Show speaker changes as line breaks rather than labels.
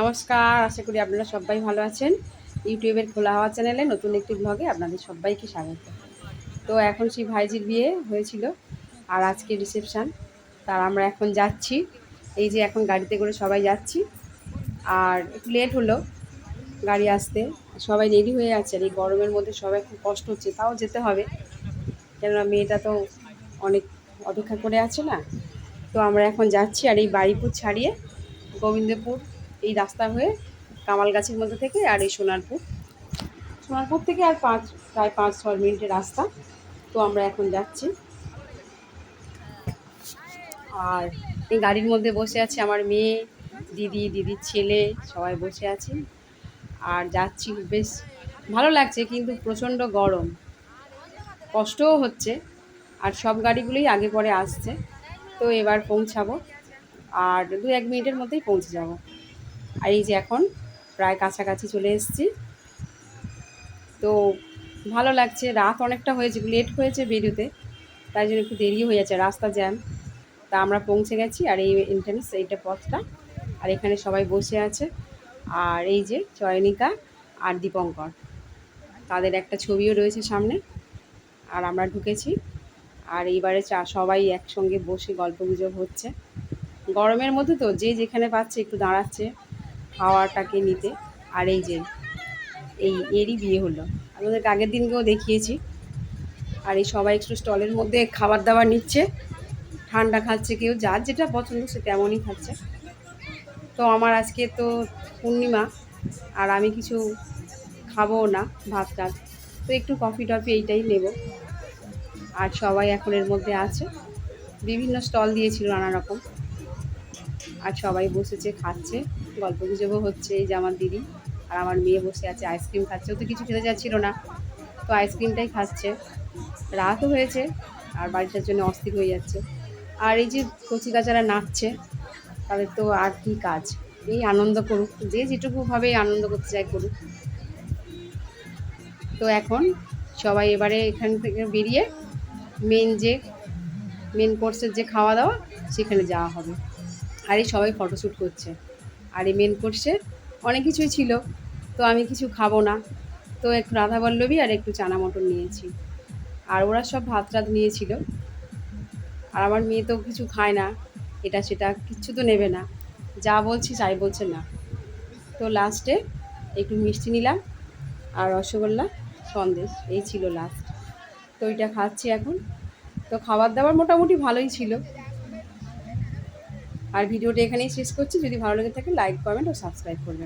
নমস্কার, আশা করি আপনারা সবাই ভালো আছেন। ইউটিউবের খোলা হাওয়া চ্যানেলে নতুন একটি ব্লগে আপনাদের সবাইকে স্বাগত। তো এখন সেই ভাইজির বিয়ে হয়েছিল আর আজকে রিসেপশান তার আমরা এখন যাচ্ছি। এই যে এখন গাড়িতে করে সবাই যাচ্ছি। আর একটু লেট হলো গাড়ি আসতে, সবাই রেডি হয়ে আছে। আর এই গরমের মধ্যে সবাই খুব কষ্ট হচ্ছে, তাও যেতে হবে। কেননা মেয়েটা তো অনেক অপেক্ষা করে আছে না। তো আমরা এখন যাচ্ছি আর এই বাড়িপুর ছাড়িয়ে গোবিন্দপুর এই রাস্তা হয়ে কামাল গাছের মধ্যে থেকে আর এই সোনারপুর। সোনারপুর থেকে আর পাঁচ, প্রায় পাঁচ ছ মিনিটের রাস্তা। তো আমরা এখন যাচ্ছি। আর এই গাড়ির মধ্যে বসে আছে আমার মেয়ে, দিদি, দিদির ছেলে, সবাই বসে আছি। আর যাচ্ছি বেশ ভালো লাগছে কিন্তু প্রচণ্ড গরম। কষ্টও হচ্ছে। আর সব গাড়িগুলোই আগে পরে আসছে। তো এবার পৌঁছাবো। আর দু এক মিনিটের মধ্যেই পৌঁছে যাব। আর এই যে এখন প্রায় কাছাকাছি চলে এসেছি। তো ভালো লাগছে, রাত অনেকটা হয়েছে লেট হয়েছে বেরোতে, তাই জন্য একটু দেরি হয়ে যাচ্ছে, রাস্তা জ্যাম তা আমরা পৌঁছে গেছি আর এই এন্ট্রান্স এইটা পথটা। আর এখানে সবাই বসে আছে। আর এই যে চয়নিকা আর দীপঙ্কর, তাদের একটা ছবিও রয়েছে সামনে। আর আমরা ঢুকেছি। আর এইবারে চা, সবাই একসঙ্গে বসে গল্প গুজব হচ্ছে। গরমের মধ্যে তো যে যেখানে পাচ্ছে একটু দাঁড়াচ্ছে। হাওয়াটাকে নিতে। আর এই যে, এই এরই বিয়ে হলো। আমাদেরকে আগের দিনকেও দেখিয়েছি। আর এই সবাই একটু স্টলের মধ্যে খাবার দাবার নিচ্ছে। ঠান্ডা খাচ্ছে কেউ, যার যেটা পছন্দ সে তেমনই খাচ্ছে। তো আমার আজকে তো পূর্ণিমা, আর আমি কিছু খাব না, ভাত টাত তো একটু কফি টফি এইটাই নেব। আর সবাই এখন এর মধ্যে আছে। বিভিন্ন স্টল দিয়েছিল নানা রকম। আর সবাই বসেছে, খাচ্ছে। গল্প গুজবও হচ্ছে এই যে আমার দিদি আর আমার মেয়ে বসে আছে, আইসক্রিম খাচ্ছে। ও তো কিছু খেতে যাচ্ছিল না, তো আইসক্রিমটাই খাচ্ছে। রাতও হয়েছে আর বাড়িটার জন্য অস্থির হয়ে যাচ্ছে। আর এই যে কচি কাচারা নাচছে তাদের তো আর কি কাজ? এই আনন্দ করুক, যে যেটুকুভাবে আনন্দ করতে চায় করুক। তো এখন সবাই এবারে এখান থেকে বেরিয়ে মেন যে মেন কোর্সের যে খাওয়া দাওয়া, সেখানে যাওয়া হবে। আর এই সবাই ফটোশ্যুট করছে। আর এই মেন কোর্সে অনেক কিছুই ছিল। তো আমি কিছু খাব না। তো একটু রাধা বল্লভী আর একটু চানা মটর নিয়েছি। আর ওরা সব ভাত টাত নিয়েছিল। আর আমার মেয়ে তো কিছু খায় না। এটা সেটা কিচ্ছু তো নেবে না। যা বলছি চাই বলছে না। তো লাস্টে একটু মিষ্টি নিলাম আর রসগোল্লা, সন্দেশ, এই ছিল লাস্ট তো এটা খাচ্ছি এখন। তো খাবার দাবার মোটামুটি ভালোই ছিল। আর ভিডিওটা এখানেই শেষ করছি। যদি ভালো লেগে থাকে লাইক কমেন্ট ও সাবস্ক্রাইব করবেন।